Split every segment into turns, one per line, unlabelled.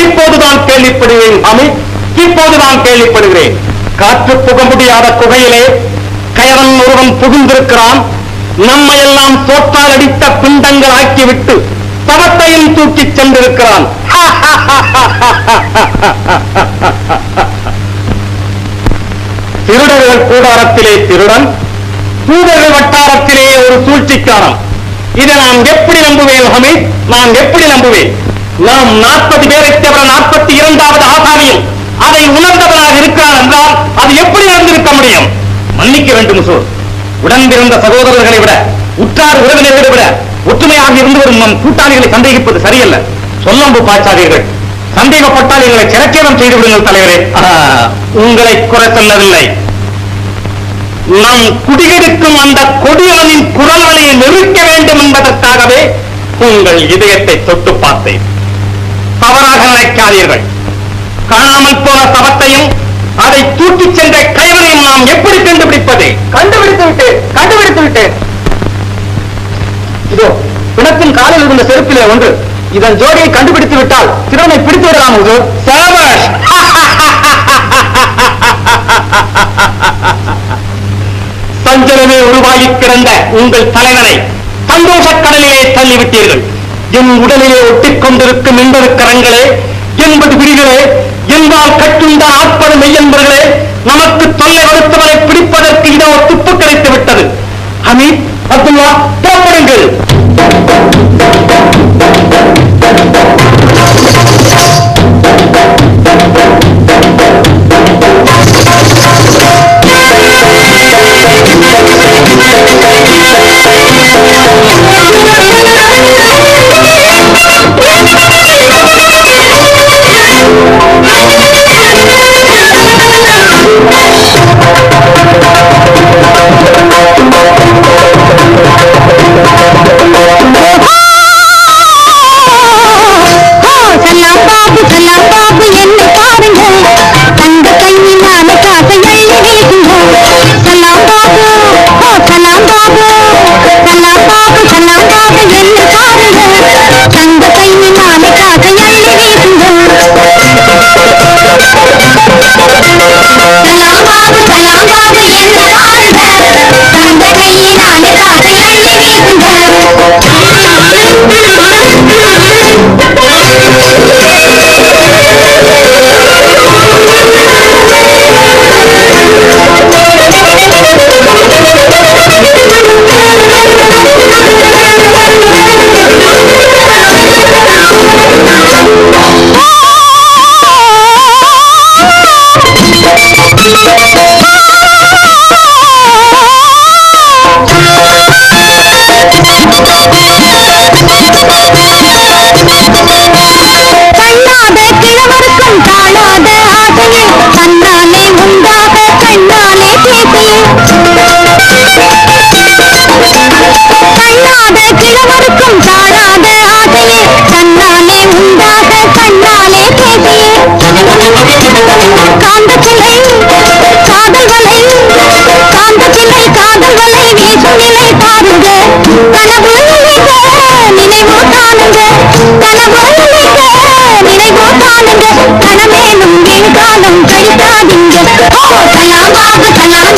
இப்போதுதான் கேள்விப்படுகிறேன் அமி இப்போதுதான் கேள்விப்படுகிறேன் காற்று புக முடியாத குகையிலே கயவன் ஒருவன் புகுந்திருக்கிறான் நம்மை எல்லாம் தோற்றால் அடித்த பிண்டங்கள் ஆக்கிவிட்டு சவத்தையும் தூக்கிச் சென்றிருக்கிறான் திருடர்கள் கூடாரத்திலே திருடன் தூதர்கள் வட்டாரத்திலே ஒரு சூழ்ச்சிக்காரன் இதை நான் எப்படி நம்புவேன் ஹமீத் நான் எப்படி நம்புவேன் நாம் நாற்பது பேரை தவிர நாற்பத்தி இரண்டாவது ஆசாமியில் அதை உணர்ந்தவனாக இருக்கிறார் என்றால் அது எப்படி நடந்திருக்க முடியும்? மன்னிக்க வேண்டும் சோர் உடன்பிறந்த சகோதரர்களை விட உற்றார் உறவினர்களை விட ஒற்றுமையாக இருந்து வரும் நம் கூட்டாளிகளை சந்தேகிப்பது சரியல்ல. சொல்லம்பு பாய்ச்சாதீர்கள். சந்தேகப்பட்டால் எங்களை சிறச்சேதம் செய்து விடுங்கள் தலைவரே. உங்களை குறை சொல்லவில்லை. நம் குடியிருக்கும் அந்த கொடியவனின் குரல்களை நிறுத்த வேண்டும் என்பதற்காகவே உங்கள் இதயத்தை தொட்டு பார்த்தேன். தவறாக நினைக்காதீர்கள். காணாமல் போன சவத்தையும் அதை தூக்கிச் சென்ற கயவனையும் நாம் எப்படி கண்டுபிடிப்பது? கண்டுபிடித்து விட்டு கண்டுபிடித்து விட்டு இதோ பிணத்தின் காலில் இருந்த செருப்பிலே ஒன்று. இதன் ஜோடியை கண்டுபிடித்து விட்டால் திருவனை பிடித்து விடலாம் இது சாபாஷ்! சஞ்சலமே உருவாகி கிடந்த உங்கள் தலைவனை சந்தோஷக் கடலிலே தள்ளிவிட்டீர்கள். என் உடலிலே ஒட்டிக் கொண்டிருக்கும் என்பது கரங்களே என்பது விழிகளே என்பால் கட்டுண்ட ஆற்பது மெய்யன்பர்களே நமக்கு தொல்லை கொடுத்தவரை பிடிப்பதற்கு இதோ துப்பு கிடைத்து விட்டது அமீத் அப்துல்லா புறப்படுங்கள்.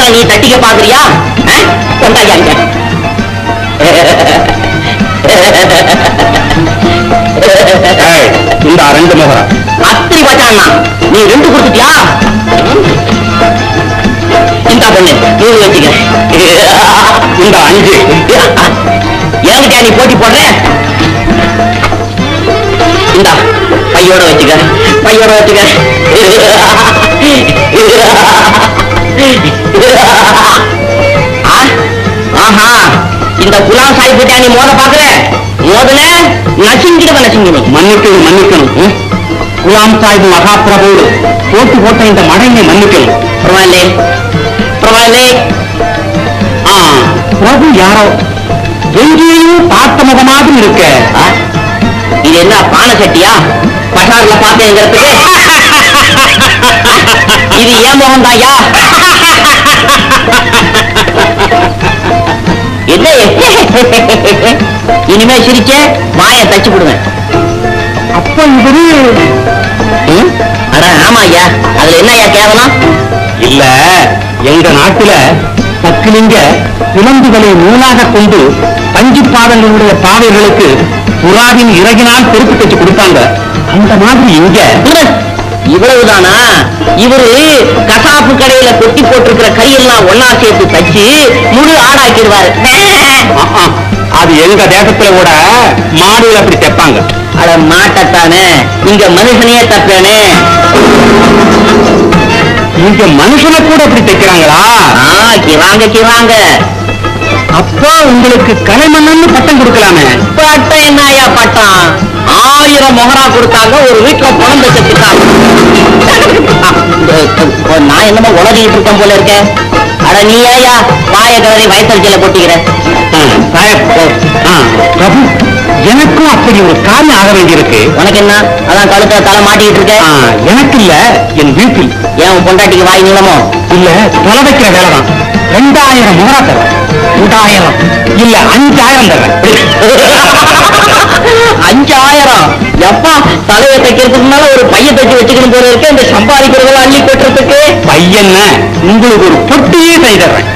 கொடுத்தா நீ தட்டிக்க பாக்குறியா? கொண்டாயா இங்க
ஏய், இந்த ரெண்டு முகரம்.
அத்திரி வச்சான்னா நீ ரெண்டு கொடுத்துட்டியா? இந்த பொண்ணு மூணு வச்சுக்க
இந்த அஞ்சு.
என்கிட்ட நீ போட்டி போடுற? இந்த பையோட வச்சுக்க. பையோட வச்சுக்க? ஆஹா. இந்த குலாம் சாய் போட்டியா நீ மோத பாக்குற. மோதல நசுங்கிடுவ நசுங்கிடும்
மன்னிக்கணும் மன்னிக்கணும்? குலாம் சாஹிப் மகாபிரபோடு போட்டு போட்ட இந்த மடங்கை மன்னிக்கணும்.
பரவாயில்லே. பரவாயில்லே.
ஆ பிரபு யாரோ? எங்கேயும் பார்த்த முகமாக இருக்க.
ஆ? இது என்ன பானை சட்டியா? பசார்ல பார்த்தேங்கிறதுக்கு. இது ஏன் முகம் தாயா? என்ன? இனிமே சிரிச்ச வாயை தச்சு விடுவேன்
அப்ப இவரு?
ஆமா ஐயா. அதுல என்ன ஐயா கேவலம்?
இல்ல எங்க நாட்டுல பக்கிலிங்க விலங்குகளை நூலாக கொண்டு பஞ்சு பாதங்களுடைய பாதைகளுக்கு புறாவின் இறகினால் பெருப்பு தச்சு கொடுத்தாங்க அந்த மாதிரி இங்க
இவ்வளவுதானா? இவரு கசாப்பு கடையில கொட்டி போட்டிருக்கிற கையெல்லாம் ஒன்னா சேர்த்து தச்சு முழு ஆடாக்கிடுவாரு.
அது எங்க தேசத்துல கூட மாடுகள் அப்படி தைப்பாங்க.
அட மாட்டத்தானே. இங்க மனுஷனையே தப்பேனே
இங்க மனுஷனை கூட அப்படி தைக்கிறாங்களா?
ஆ கிவாங்க கிவாங்க.
அப்போ உங்களுக்கு கலைமன்னன்னு பட்டம் கொடுக்கலாமே.
பட்டம் என்னயா பட்டம்? ஆயிரம் மொகரா கொடுத்தாங்க ஒரு வீட்டுல இந்த- இந்த- நான் என்னமோ உலகிட்டு இருக்கேன் போல இருக்கேன் அட நீ ஏயா வாய கதறி வயத்தறிச்சல கொட்டிக்கிற.
பிரபு. எனக்கும் அப்படி ஒரு காரியம் ஆக வேண்டியிருக்கு.
உனக்கு என்ன அதான் கழுத்துல தலை மாட்டிக்கிட்டு இருக்க.
ஆ, எனக்கு இல்ல என் வீட்டில்.
ஏன் பொண்டாட்டிக்கு வாய் நீளமோ?
இல்ல தலை வைக்கிற வேலைதான். ரெண்டாயிரம் முகரா தரேன் ரெண்டாயிரம் இல்ல அஞ்சாயிரம் தரேன்
அஞ்சாயிரம்? எப்பா தலையை தைக்கிறதுக்கு மேல ஒரு பைய தைச்சு வச்சுக்கணும் போல இருக்கு இந்த சம்பாதிக்கிறதெல்லாம் அள்ளி கொட்டுறதுக்கு
பையன் உங்களுக்கு ஒரு பொட்டியே செய்தர்றேன்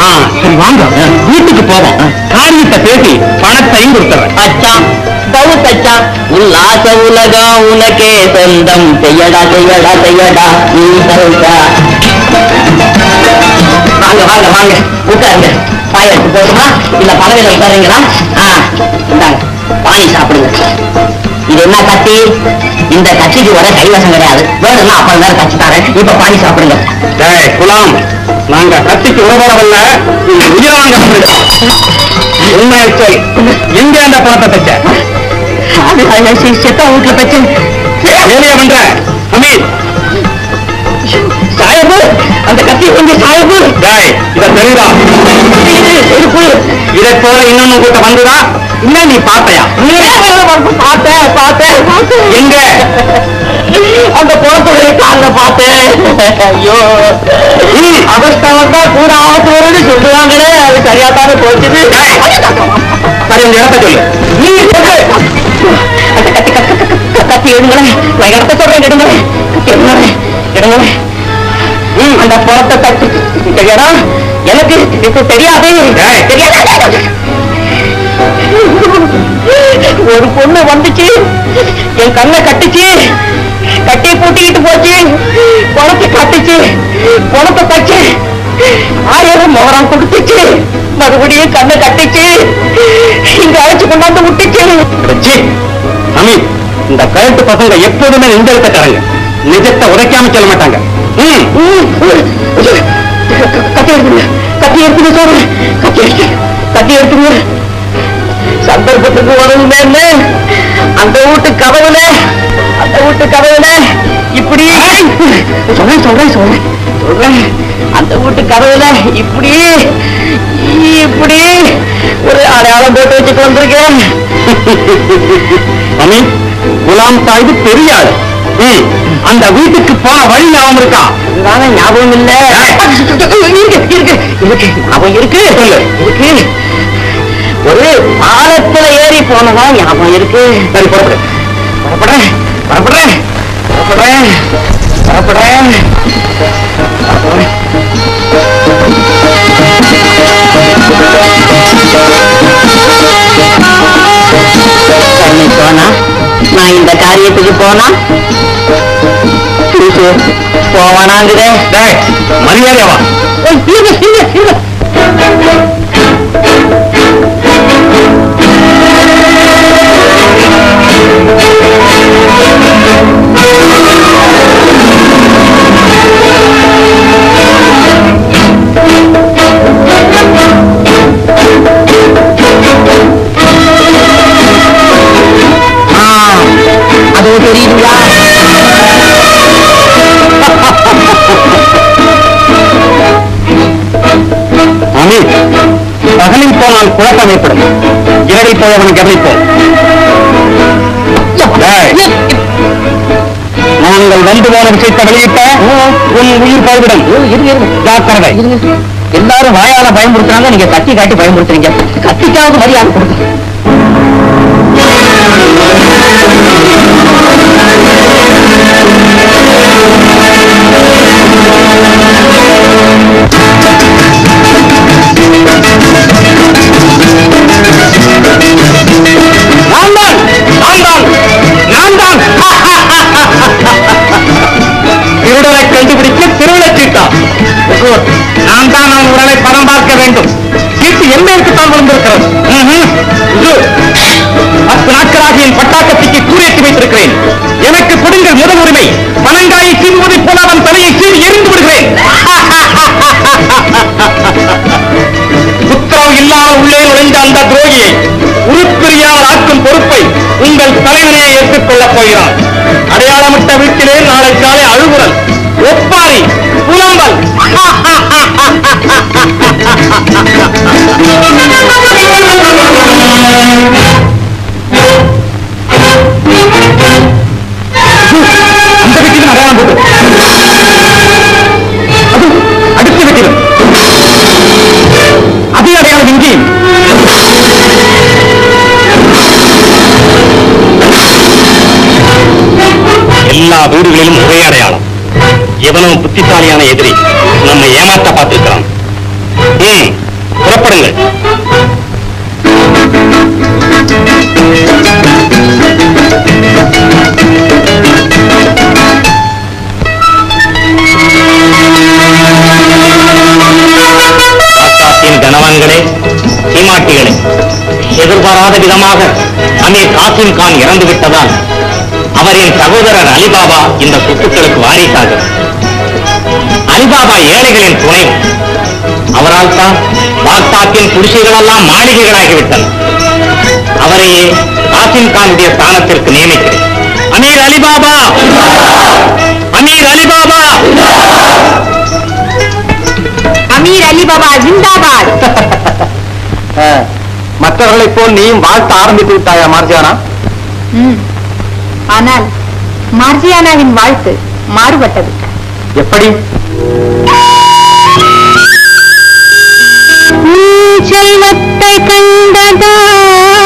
ஆ சரி வாங்க. வீட்டுக்கு போவோம். காரியத்தை பேசி பணத்தையும் கொடுத்துறேன்
அச்சா பவு தச்சா உல்லாச உலகம் உனக்கே சொந்தம். செய்யடா செய்யடா செய்யடா. நீ சௌசா வாங்க வாங்க வாங்க. உட்காருங்க. பாய் எடுத்து போடுமா இல்ல பறவையில உட்காருங்களா ஆ இந்தாங்க. பானி சாப்பிடுங்க. இது என்ன கத்தி? இந்த கத்திக்கு வர கைவசம் கிடையாது. வேணும்னா அப்புறம் வேற கச்சி தரேன். இப்ப பானி சாப்பிடுங்க.
டேய் குலாம். நாங்க கத்திக்கு உறவரவல்ல உயிராங்க உண்மையை சொல். எங்க அந்த பணத்தை தைச்ச
செத்த வீட்டுல பச்சு
வேலையா பண்ற அமீர்.
சாயபு அந்த கத்தி கொஞ்சம் சாயபு
டேய் இத தெரியுதா இதை போல. இன்னொன்னு கூட்ட வந்துதா? என்ன நீ பார்த்தையா
பார்த்தேன் பார்த்தேன்.
எங்க?
அந்த குளத்துடைய காலில் பார்த்தேன். ஐயோ. அவஸ்தவன் தான் கூட ஆபத்து வரும்னு சொல்லுவாங்களே. அது சரியா தானே போச்சுது
சரி இந்த இடத்த சொல்லு.
நீ சொல்லு கத்தி கத்தி கத்தி- கத்தி எடுங்களேன் நான் இடத்த சொல்றேன் எடுங்களேன் கத்தி எடுங்களேன் எடுங்களேன் ம், அந்த புறத்தை தட்டி. இடம் எனக்கு இப்ப தெரியாது. தெரியாது. ஒரு பொண்ணு வந்துச்சு. என் கண்ணை கட்டுச்சு. கட்டி பூட்டிக்கிட்டு போச்சு. குளத்தை கட்டுச்சு. குளத்தை தச்சு. ஆயிரம் மோரம் கொடுத்துச்சு. மறுபடியும் கண்ணை கட்டுச்சு. இங்க அழைச்சு கொண்டாந்து விட்டுச்சு
ச்சீ, அமீர் இந்த கழுத்து பசங்க எப்போதுமே இந்த எழுத்தக்காரங்க நிஜத்தை உதைக்காம சொல்ல மாட்டாங்க.
கத்தி எடுத்துங்க. கத்தி எடுத்துங்க சொல்றேன் கத்தி எடுத்து கத்தி எடுத்துங்க. சந்தர்ப்பத்துக்கு உடம்பு அந்த வீட்டு கதவுல அந்த வீட்டு கதவுல இப்படி சொல்றேன் சொல்றேன் சொல்றேன். சொல்றேன். அந்த வீட்டு கதவுல இப்படி இப்படி ஒரு அடையாளம் போட்டு வச்சுட்டு வந்திருக்கேன்
குலாம் சாஹிப் பெரிய ஆளு. அந்த வீட்டுக்கு போன வழி ஞாபகம் இருக்கா?
ஞாபகம் இல்ல. இருக்கு இருக்கு இருக்கு. ஞாபகம் இருக்கு. இருக்கு. ஒரு பாலத்துல ஏறி போனதா ஞாபகம் இருக்கு.
சரி புறப்படு.
புறப்படுறேன் புறப்படுறேன் புறப்படுறேன் புறப்படுறேன் புறப்படுறேன். போனா? நான் இந்த காரியத்துக்கு போனா? போவானாங்குதே.
டேய், போய் அவனை கவனிப்போம். நாங்கள் வந்து போன விஷயத்தை வெளியிட்ட உன் உயிர் போய்விடும். ஜாக்கிரதை.
எல்லாரும் வாயால பயமுறுத்துறாங்க நீங்க கத்தி காட்டி பயமுறுத்துறீங்க கத்திக்காவது மரியாதை கொடுங்க.
நான் நான் தான் நான் தான். திருடனை கண்டுபிடிக்க திருவிழை சீட்டா நான் தான் அவன் உடலை பணம் பார்க்க வேண்டும். சீட்டு எந்த மேற்கு தான் விழுந்திருக்கிறது பத்து நாட்களாக என் பட்டாக்கத்திக்கு கூறேற்றி வைத்திருக்கிறேன். எனக்கு கொடுங்கள் முதல் உரிமை. பனங்காயை சீவுவதைப் போல அவன் தலையை சீவி எரிந்து விடுகிறேன். உத்தரவு இல்லாமல் உள்ளே நுழைந்த அந்த துரோகியை உருப்பிரியாமல் ஆக்கும் பொறுப்பை உங்கள் தலைவனே ஏற்றுக்கொள்ளப் போகிறார். அடையாளமிட்ட வீட்டிலே நாளை காலை அழுகுறல் புத்திசாலியான எதிரி. நம்ம ஏமாத்த பார்த்திருக்கிறான். ம், புறப்படுங்கள். ஆசாத்தின் கனவான்களே சீமாட்டிகளே எதிர்பாராத விதமாக அமீர் காசிம் கான் இறந்து விட்டதால் அவரின் சகோதரர் அலிபாபா இந்த சொத்துக்களுக்கு வாரிசாகிறார் அலிபாபா ஏழைகளின் துணை அவரால் தான் பாக்தாத்தின் குடிசைகளெல்லாம் மாளிகைகளாகிவிட்டன. அவரையே காசிம் கானுடைய ஸ்தானத்திற்கு நியமிக்கிறேன். Amir Alibaba! Amir Alibaba!
Amir Ali Baba zindabad
மற்றவர்களைப் போல் நீயும் வாழ்த்த ஆரம்பித்து விட்டாயா மார்ஜானா
ம். ஆனால் மார்ஜியானாவின் வாழ்த்து மாறுபட்டது.
எப்படி
உன் செல்வத்தை கண்டதால்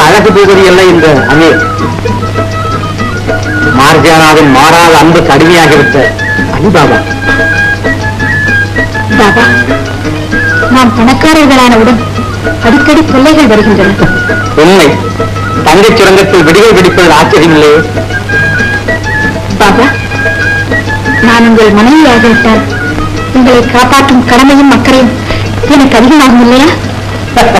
அழகு
தூதரி அல்ல இந்த அமீர் மார்ஜானாவின் மாறாத அன்பு கடுமையாகிவிட்ட அலிபாபா
பாபா. நாம் பணக்காரர்களானவுடன் அடிக்கடி தொல்லைகள் வருகின்றன.
உண்மை. தங்கச் சுரங்கத்தில் விடுகை வெடிப்பது ஆச்சரியமில்லை
பாபா நான் உங்கள் மனைவியாகிவிட்டால் உங்களை காப்பாற்றும் கடமையும் மக்களையும் எனக்கு அதிகமாகும் இல்லையா?